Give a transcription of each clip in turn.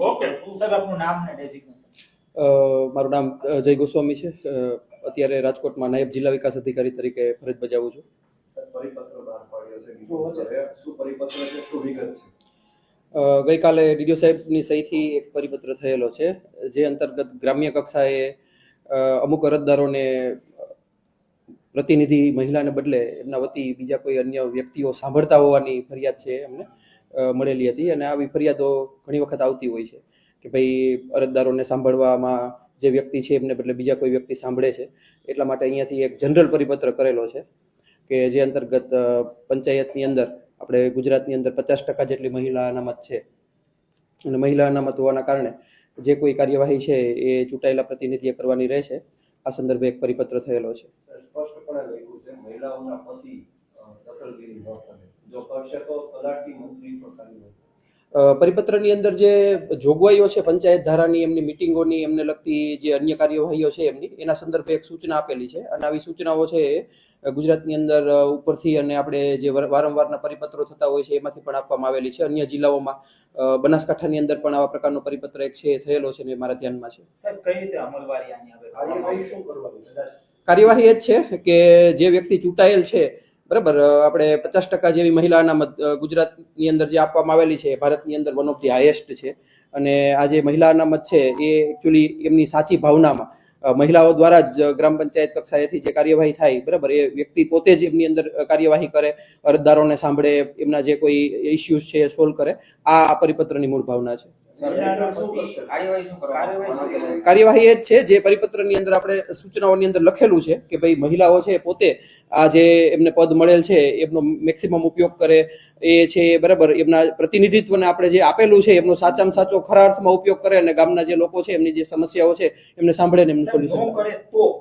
Okay સાહેબ આપનું નામ ને ડેઝિગ્નેશન મારું નામ જય ગોસ્વામી છે. અત્યારે રાજકોટમાં નાયબ જિલ્લા વિકાસ અધિકારી તરીકે ફરજ બજાવું છું. પરિપત્ર બહાર પાડ્યો છે બીજો શું પરિપત્ર છે? શું વિગત છે? અ, ગઈકાલે ડીડીઓ સાહેબની સહીથી એક પરિપત્ર થયેલો છે જે અંતર્ગત ગ્રામ્ય કક્ષાએ અ, અમુક અરજદારોને પ્રતિનિધિ મહિલાને બદલે એમના વતી બીજા કોઈ અન્ય વ્યક્તિઓ સાંભળતા હોવાની ફરિયાદ છે એમને. મળેલી હતી અને આવી ફરિયાદો ઘણી વખત આવતી હોય છે કે ભાઈ અરજદારોને સાંભળવામાં જે વ્યક્તિ છે એમને બદલે બીજા કોઈ વ્યક્તિ સાંભળે છે. એટલા માટે અહીંયાથી એક જનરલ પરિપત્ર કરેલો છે કે જે અંતર્ગત પંચાયતની અંદર આપણે ગુજરાતની અંદર પચાસ ટકા જેટલી મહિલા અનામત છે. અને મહિલા અનામત હોવાના કારણે જે કોઈ કાર્યવાહી છે એ ચૂંટાયેલા પ્રતિનિધિએ કરવાની રહેશે. આ સંદર્ભે એક પરિપત્ર થયેલો છે. સ્પષ્ટપણે મહિલાઓના અ, દખલગીરી ન કરે જો કરશે તો તલાટી મંત્રી પણ પરિપત્રની અંદર જે જોગવાઈઓ છે પંચાયત ધારાની એમની મિટિંગોની એમને લગતી જે અન્ય કાર્યવાહીઓ છે એમની એના સંદર્ભે એક સૂચના આપેલી છે. અને આવી સૂચનાઓ છે ગુજરાતની અંદર ઉપરથી અને આપણે જે વારંવારના પરિપત્રો થતા હોય છે એમાંથી પણ આપવામાં આવેલી છે. અન્ય જિલ્લાઓમાં બનાસકાંઠાની અંદર પણ આવા પ્રકારનો પરિપત્ર એક છે થયેલો છે ને એ મારા ધ્યાનમાં છે. સાહેબ કઈ રીતે અમલવારી આની આવે કાર્યવાહી શું કરવાની? કદાચ કાર્યવાહી એ જ છે કે જે વ્યક્તિ ચૂંટાયેલ છે બરાબર? આપણે પચાસ ટકા જેવી મહિલા ગુજરાતની અંદર જે આપવામાં આવેલી છે, ભારતની અંદર વન ઓફ ધી હાઈએસ્ટ છે. અને આ જે મહિલા અનામત છે, એ એકચ્યુઅલી એમની સાચી ભાવનામાં મહિલાઓ દ્વારા જ ગ્રામ પંચાયત કક્ષાએથી જે કાર્યવાહી થાય, બરાબર? એ વ્યક્તિ પોતે જ એમની અંદર કાર્યવાહી કરે, અરજદારોને સાંભળે, એમના જે કોઈ ઇસ્યુઝ છે એ સોલ્વ કરે આ પરિપત્રની મૂળ ભાવના છે. કાર્યવાહી શું કરવાની કાર્યવાહી એ જ છે જે પરિપત્રની અંદર આપણે સૂચનાઓની અંદર લખેલું છે કે ભાઈ મહિલાઓ છે પોતે આ જે એમને પદ મળેલ છે એમનો મેક્સિમમ ઉપયોગ કરે એ છે બરાબર એમના પ્રતિનિધિત્વને આપણે જે આપેલું છે એમનો સાચામાં સાચો ખરા અર્થમાં ઉપયોગ કરે અને ગામના જે લોકો છે એમની જે સમસ્યાઓ છે એમને સાંભળે ને એમનું સોલ્યુશન કરે તો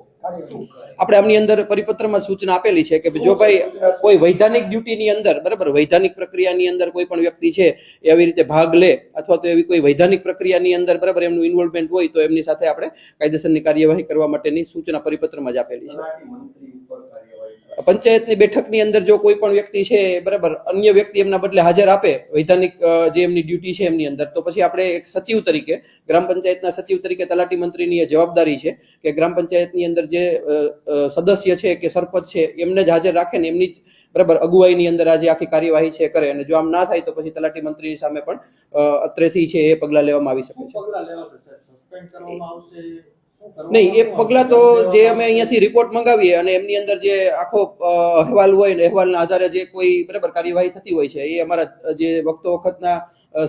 આપણે આમની અંદર પરિપત્રમાં સૂચના આપેલી છે કે જો ભાઈ કોઈ વૈધાનિક ડ્યુટીની અંદર, બરાબર, વૈધાનિક પ્રક્રિયાની અંદર કોઈ પણ વ્યક્તિ છે, એ આવી રીતે ભાગ લે અથવા તો એવી કોઈ વૈધાનિક પ્રક્રિયાની અંદર, બરાબર, એમનું ઇન્વોલ્વમેન્ટ હોય તો એમની સાથે આપણે કાયદેસરની કાર્યવાહી કરવા માટેની સૂચના પરિપત્રમાં જ આપેલી છે. પંચાયતની બેઠકની અંદર જો કોઈ પણ વ્યક્તિ છે, બરાબર, અન્ય વ્યક્તિ એમના બદલે હાજર આપે, વૈધાનિક જે એમની ડ્યુટી છે એમની અંદર, તો પછી આપણે એક સચિવ તરીકે, ગ્રામ પંચાયતના સચિવ તરીકે તલાટી મંત્રીની એ જવાબદારી છે કે ગ્રામ પંચાયતની અંદર જે સદસ્ય છે કે સરપંચ છે, એમને જ હાજર રાખે ને એમની બરાબર, અગુવાઈની અંદર આજે આખી કાર્યવાહી છે, કરે અને જો આમ ના થાય તો પછી તલાટી મંત્રી સામે પણ અત્રેથી છે એ પગલાં લેવામાં આવી શકે છે. નહીં, એ પગલાં તો જે અમે અહીંયાથી રિપોર્ટ મંગાવીએ અને એમની અંદર જે આખો અહેવાલ હોય ને, અહેવાલના આધારે જે કોઈ બરાબર કાર્યવાહી થતી હોય છે, એ અમારા, જે વખતો વખતના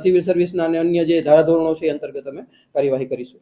સિવિલ સર્વિસના અને અન્ય જે ધારાધોરણો છે એ અંતર્ગત અમે કાર્યવાહી કરીશું.